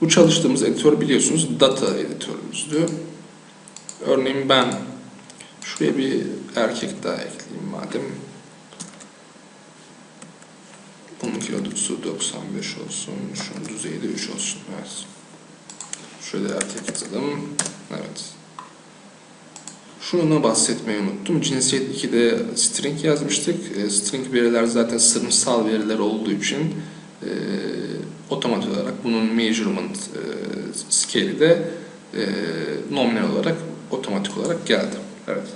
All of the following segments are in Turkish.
Bu çalıştığımız editör biliyorsunuz data editörümüzdü. Örneğin ben şuraya bir erkek daha ekleyeyim madem. Bunun kilosu 95 olsun. Şunun düzeyi de 3 olsun. Evet. Şöyle erkek yazalım. Evet. Şunu bahsetmeyi unuttum. Cinsiyet 2'de string yazmıştık. E, string veriler zaten sınıfsal veriler olduğu için e, otomatik olarak bunun measurement e, scale'i de e, nominal olarak otomatik olarak geldi. Evet.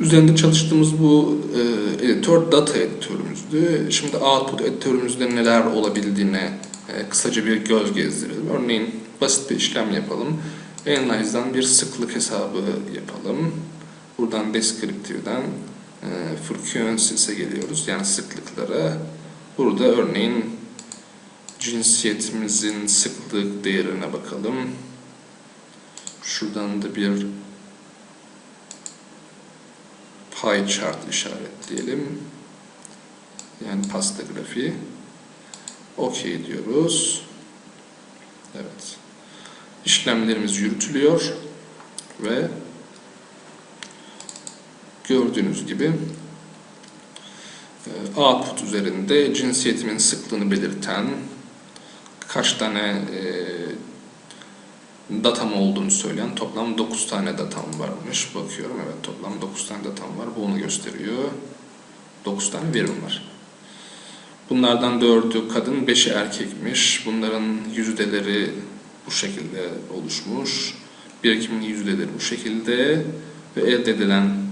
Üzerinde çalıştığımız bu e, editör data editörümüzdü. Şimdi output editörümüzde neler olabildiğine e, kısaca bir göz gezdirelim. Örneğin basit bir işlem yapalım. Analyze'dan bir sıklık hesabı yapalım. Buradan descriptive'den e, frequences'e geliyoruz. Yani sıklıklara. Burada örneğin cinsiyetimizin sıklık değerine bakalım. Şuradan da bir pie chart işaretleyelim. Yani pasta grafiği. OK diyoruz. Evet. İşlemlerimiz yürütülüyor ve gördüğünüz gibi e, output üzerinde cinsiyetimin sıklığını belirten kaç tane e, datam olduğunu söyleyen toplam 9 tane datam varmış. Bakıyorum evet toplam 9 tane datam var. Bu onu gösteriyor. 9 tane verim var. Bunlardan 4'ü kadın, 5'i erkekmiş. Bunların yüzdeleri bu şekilde oluşmuş. Birikimin yüzdeleri bu şekilde ve elde edilen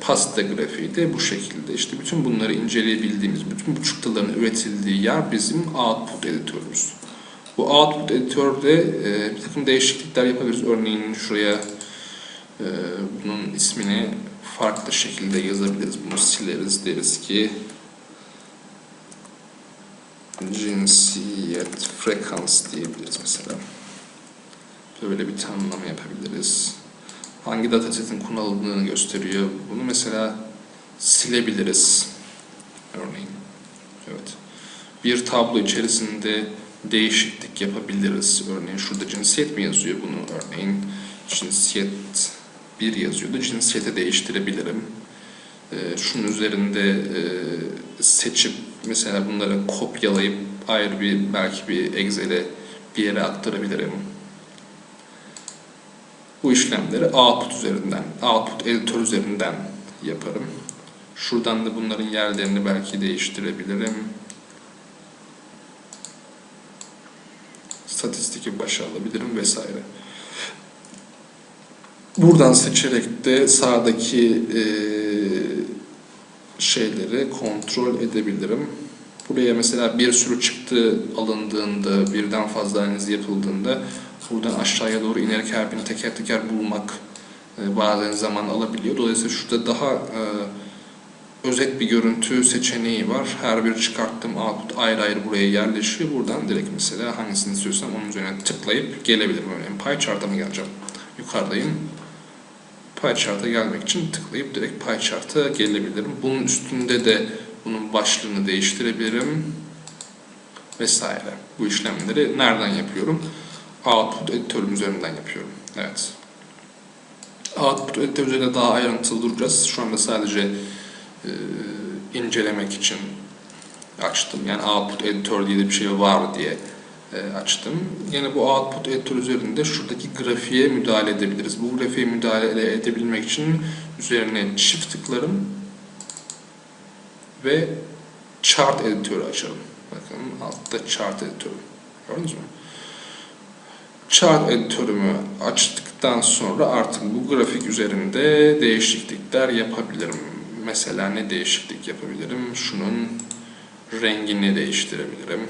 pasta grafiği de bu şekilde. İşte bütün bunları inceleyebildiğimiz, bütün bu çıktıların üretildiği yer bizim output editörümüz. Bu output editörde e, bir takım değişiklikler yapabiliriz. Örneğin şuraya e, bunun ismini farklı şekilde yazabiliriz. Bunu sileriz. Deriz ki cinsiyet frekans diyebiliriz mesela. Böyle bir tanımlama yapabiliriz. Hangi datasetin kullanıldığını gösteriyor. Bunu mesela silebiliriz. Örneğin. Evet. Bir tablo içerisinde değişiklik yapabiliriz. Örneğin şurada cinsiyet mi yazıyor bunu? Örneğin cinsiyet bir yazıyordu. Cinsiyete değiştirebilirim. Ee, şunun üzerinde e, seçip mesela bunları kopyalayıp ayrı bir belki bir Excel'e bir yere aktarabilirim. Bu işlemleri output üzerinden, output editör üzerinden yaparım. Şuradan da bunların yerlerini belki değiştirebilirim. statistiki başa alabilirim vesaire. Buradan seçerek de sağdaki e, şeyleri kontrol edebilirim. Buraya mesela bir sürü çıktı alındığında, birden fazla analiz yapıldığında buradan aşağıya doğru inerek her birini teker teker bulmak e, bazen zaman alabiliyor. Dolayısıyla şurada daha e, özet bir görüntü seçeneği var. Her bir çıkarttığım output ayrı ayrı buraya yerleşiyor. Buradan direkt mesela hangisini istiyorsam onun üzerine tıklayıp gelebilirim. Örneğin pie chart'a mı geleceğim? Yukarıdayım. Pie chart'a gelmek için tıklayıp direkt pie chart'a gelebilirim. Bunun üstünde de bunun başlığını değiştirebilirim. Vesaire. Bu işlemleri nereden yapıyorum? Output editörüm üzerinden yapıyorum. Evet. Output editör üzerinde daha ayrıntılı duracağız. Şu anda sadece e, incelemek için açtım. Yani output editor diye bir şey var diye e, açtım. Yine bu output editor üzerinde şuradaki grafiğe müdahale edebiliriz. Bu grafiğe müdahale edebilmek için üzerine çift tıklarım ve chart editörü açalım. Bakın altta chart editörü. Gördünüz mü? Chart editörümü açtıktan sonra artık bu grafik üzerinde değişiklikler yapabilirim. Mesela ne değişiklik yapabilirim? Şunun rengini değiştirebilirim.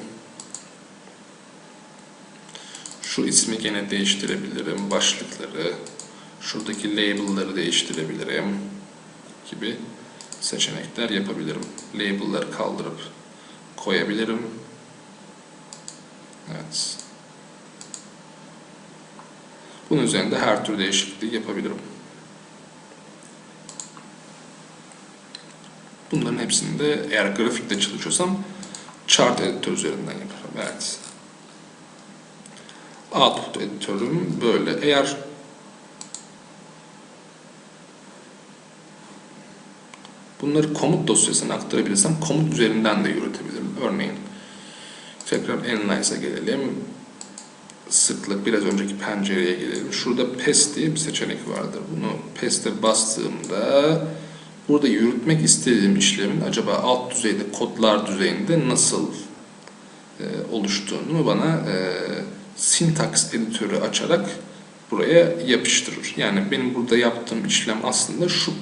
Şu ismi gene değiştirebilirim. Başlıkları, şuradaki label'ları değiştirebilirim gibi seçenekler yapabilirim. Label'ları kaldırıp koyabilirim. Evet. Bunun üzerinde her tür değişikliği yapabilirim. Bunların hepsinde eğer grafikle çalışıyorsam chart editör üzerinden yaparım. Evet. Output editörüm böyle. Eğer bunları komut dosyasına aktarabilirsem komut üzerinden de yürütebilirim. Örneğin tekrar Analyze'a gelelim. Sıklık biraz önceki pencereye gelelim. Şurada PES diye bir seçenek vardır. Bunu PES'te bastığımda burada yürütmek istediğim işlemin acaba alt düzeyde kodlar düzeyinde nasıl e, oluştuğunu bana e, syntax editörü açarak buraya yapıştırır. Yani benim burada yaptığım işlem aslında şu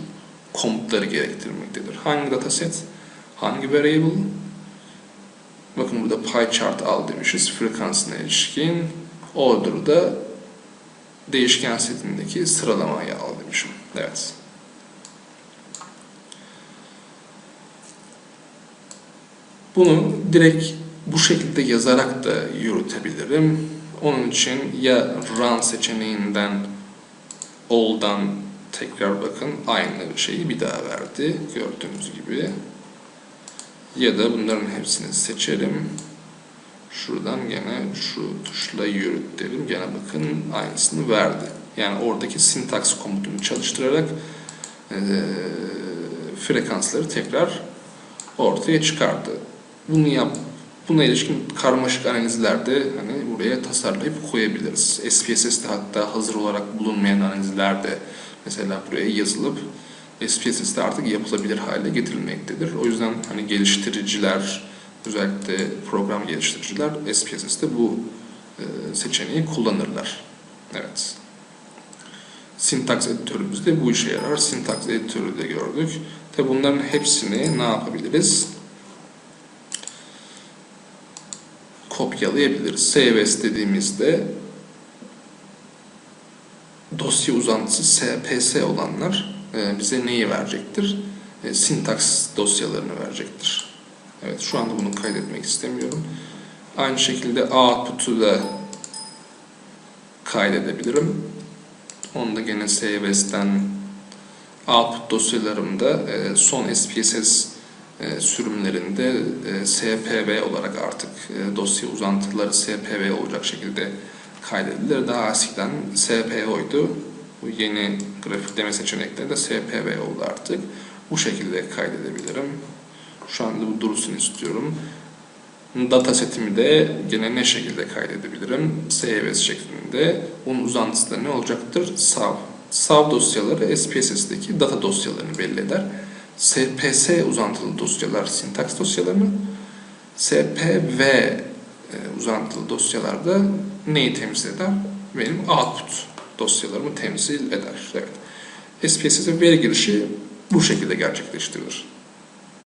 komutları gerektirmektedir. Hangi dataset, hangi variable, bakın burada pie chart al demişiz frekansına ilişkin, order'da değişken setindeki sıralamayı al demişim. Evet. Bunu direkt bu şekilde yazarak da yürütebilirim. Onun için ya run seçeneğinden all'dan tekrar bakın aynı şeyi bir daha verdi gördüğünüz gibi. Ya da bunların hepsini seçelim. Şuradan gene şu tuşla yürüt derim. Gene bakın aynısını verdi. Yani oradaki syntax komutunu çalıştırarak e, frekansları tekrar ortaya çıkardı. Bunu yap, buna ilişkin karmaşık analizlerde hani buraya tasarlayıp koyabiliriz. SPSS'te hatta hazır olarak bulunmayan analizlerde mesela buraya yazılıp SPSS'te artık yapılabilir hale getirilmektedir. O yüzden hani geliştiriciler, özellikle program geliştiriciler SPSS'te bu e, seçeneği kullanırlar. Evet. Syntax editörümüzde bu işe yarar. Syntax editörü de gördük. Tabi bunların hepsini ne yapabiliriz? kopyalayabiliriz. CVS dediğimizde dosya uzantısı SPS olanlar e, bize neyi verecektir? E, Syntax dosyalarını verecektir. Evet şu anda bunu kaydetmek istemiyorum. Aynı şekilde output'u da kaydedebilirim. Onu da gene CVS'ten output dosyalarımda e, son SPSS e, sürümlerinde e, SPV olarak artık dosya uzantıları SPV olacak şekilde kaydedilir. Daha eskiden SPO'ydu. Bu yeni grafikleme seçenekleri de SPV oldu artık. Bu şekilde kaydedebilirim. Şu anda bu dursun istiyorum. Datasetimi de gene ne şekilde kaydedebilirim? CVS şeklinde. Bunun uzantısı da ne olacaktır? SAV. SAV dosyaları SPSS'deki data dosyalarını belli eder. SPS uzantılı dosyalar sintaks dosyalarını, SPV e, uzantılı dosyalarda neyi temsil eder? Benim output dosyalarımı temsil eder. Evet. SPSS veri girişi bu şekilde gerçekleştirilir.